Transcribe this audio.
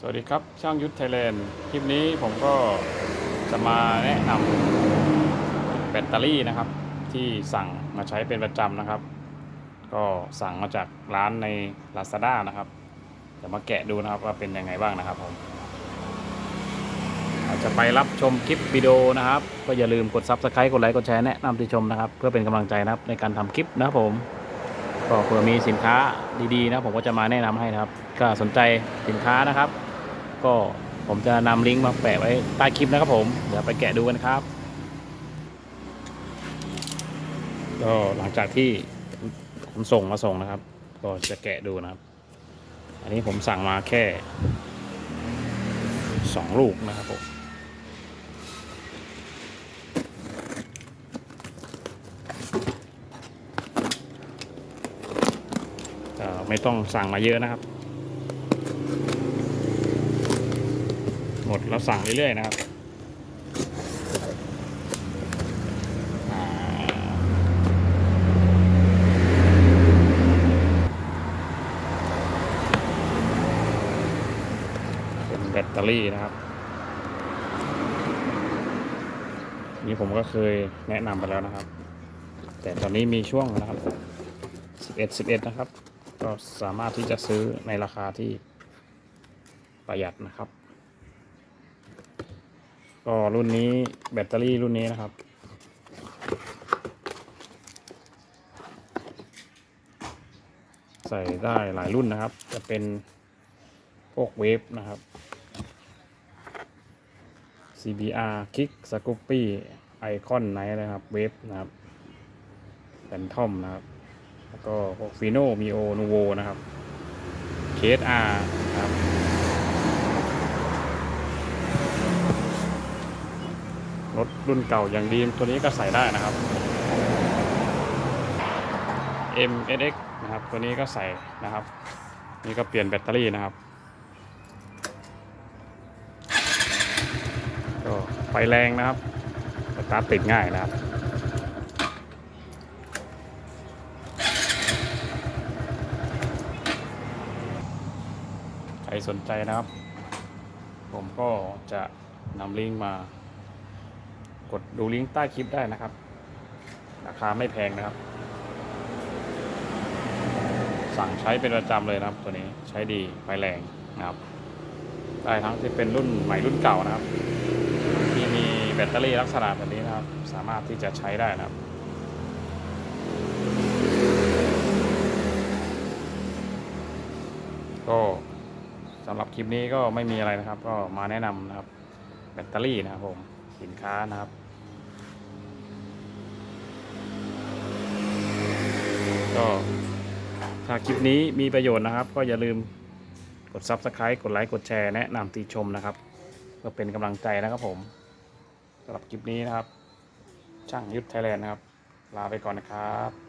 สวัสดีครับ ช่างยุทธไทยแลนด์คลิปนี้ผมก็จะมาแนะนำแบตเตอรี่นะครับ ที่สั่งมาใช้เป็นประจำนะครับ ก็สั่งมาจากร้านใน Lazada นะครับจะมาแกะดูนะครับว่าเป็นยังไงบ้างนะครับผมจจะไปรับชมคลิปวิดีโอนะครับ ก็อย่าลืมกด Subscribe กดไลค์กดแชร์แนะนำติชมนะครับ เพื่อเป็นกำลังใจนะครับในการทำคลิปนะครับผมก็เผื่อมีสินค้าดีๆนะผมก็จะมาแนะนำให้นะครับ ก็สนใจสินค้านะครับ ก็ผมจะนำลิงก์มาแปะไว้ใต้คลิปนะครับผม เดี๋ยวไปแกะดูกันครับก็หลังจากที่ผมส่งมาส่งนะครับ ก็จะแกะดูนะครับ อันนี้ผมสั่งมาแค่สองลูกนะครับผมไม่ต้องสั่งมาเยอะนะครับ หมดแล้วสั่งเรื่อยๆนะครับเป็นแบตเตอรี่นะครับ นี่ผมก็เคยแนะนำไปแล้วนะครับ แต่ตอนนี้มีช่วงนะครับ 11 11 นะครับ ก็สามารถที่จะซื้อในราคาที่ประหยัดนะครับ ก็รุ่นนี้แบตเตอรี่รุ่นนี้นะครับ ใส่ได้หลายรุ่นนะครับ จะเป็นพวกเวฟนะครับ CBR Kick Scoopy Icon ไหนนะครับ เวฟนะครับแ a นทอมนะครับ แล้วก็พวกฟีโนมีโอนูโวนะครับเคสอาร์ครับ รถรุ่นเก่าอย่างดีตัวนี้ก็ใส่ได้นะครับ MSX นะครับ ตัวนี้ก็ใส่นะครับ นี่ก็เปลี่ยนแบตเตอรี่นะครับก็ไฟแรงนะครับสตาร์ทติดง่ายนะครับใครสนใจนะครับ ผมก็จะนำลิงก์มา กดดูลิงก์ใต้คลิปได้นะครับ ราคาไม่แพงนะครับ สั่งใช้เป็นประจำเลยนะครับ ตัวนี้ใช้ดีไฟแรงนะครับ ได้ทั้งที่เป็นรุ่นใหม่รุ่นเก่านะครับ ที่มีแบตเตอรี่ลักษณะแบบนี้นะครับ สามารถที่จะใช้ได้นะครับก็สำหรับคลิปนี้ก็ไม่มีอะไรนะครับ ก็มาแนะนำนะครับ แบตเตอรี่นะครับผมสินค้านะครับ ก็ถ้าคลิปนี้มีประโยชน์นะครับ ก็อย่าลืมกด Subscribe กดไลค์กดแชร์แนะนำติชมนะครับเพื่อเป็นกำลังใจนะครับผมสำหรับคลิปนี้นะครับ ช่างยุทธไทยแลนด์นะครับ ลาไปก่อนนะครับ